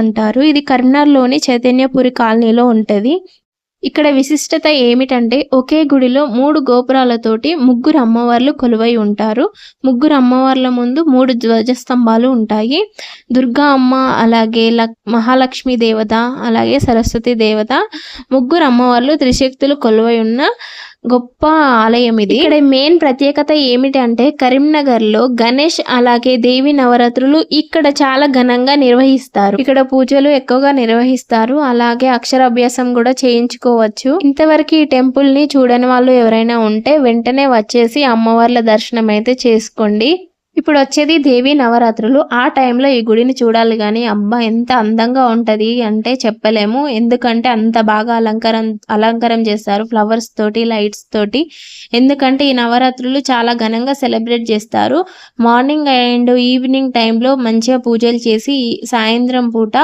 అంటారు. ఇది కరీంనగర్లోని చైతన్యపురి కాలనీలో ఉంటుంది. ఇక్కడ విశిష్టత ఏమిటంటే ఒకే గుడిలో మూడు గోపురాలతోటి ముగ్గురు అమ్మవార్లు కొలువై ఉంటారు. ముగ్గురు అమ్మవార్ల ముందు మూడు ధ్వజస్తంభాలు ఉంటాయి. దుర్గా అమ్మ అలాగే లక్ మహాలక్ష్మి దేవత అలాగే సరస్వతి దేవత ముగ్గురు అమ్మవార్లు త్రిశక్తులు కొలువై ఉన్న గొప్ప ఆలయం ఇది. ఇక్కడ మెయిన్ ప్రత్యేకత ఏమిటంటే కరీంనగర్లో గణేష్ అలాగే దేవి నవరాత్రులు ఇక్కడ చాలా ఘనంగా నిర్వహిస్తారు. ఇక్కడ పూజలు ఎక్కువగా నిర్వహిస్తారు. అలాగే అక్షరాభ్యాసం కూడా చేయించుకోవచ్చు. ఇంతవరకు ఈ టెంపుల్ని చూడని వాళ్ళు ఎవరైనా ఉంటే వెంటనే వచ్చేసి అమ్మవార్ల దర్శనం అయితే చేసుకోండి. ఇప్పుడు వచ్చేది దేవి నవరాత్రులు. ఆ టైంలో ఈ గుడిని చూడాలి కానీ అబ్బా ఎంత అందంగా ఉంటుంది అంటే చెప్పలేము. ఎందుకంటే అంత బాగా అలంకారం అలంకారం చేస్తారు ఫ్లవర్స్ తోటి లైట్స్ తోటి. ఎందుకంటే ఈ నవరాత్రులు చాలా ఘనంగా సెలబ్రేట్ చేస్తారు. మార్నింగ్ అండ్ ఈవినింగ్ టైంలో మంచిగా పూజలు చేసి సాయంత్రం పూట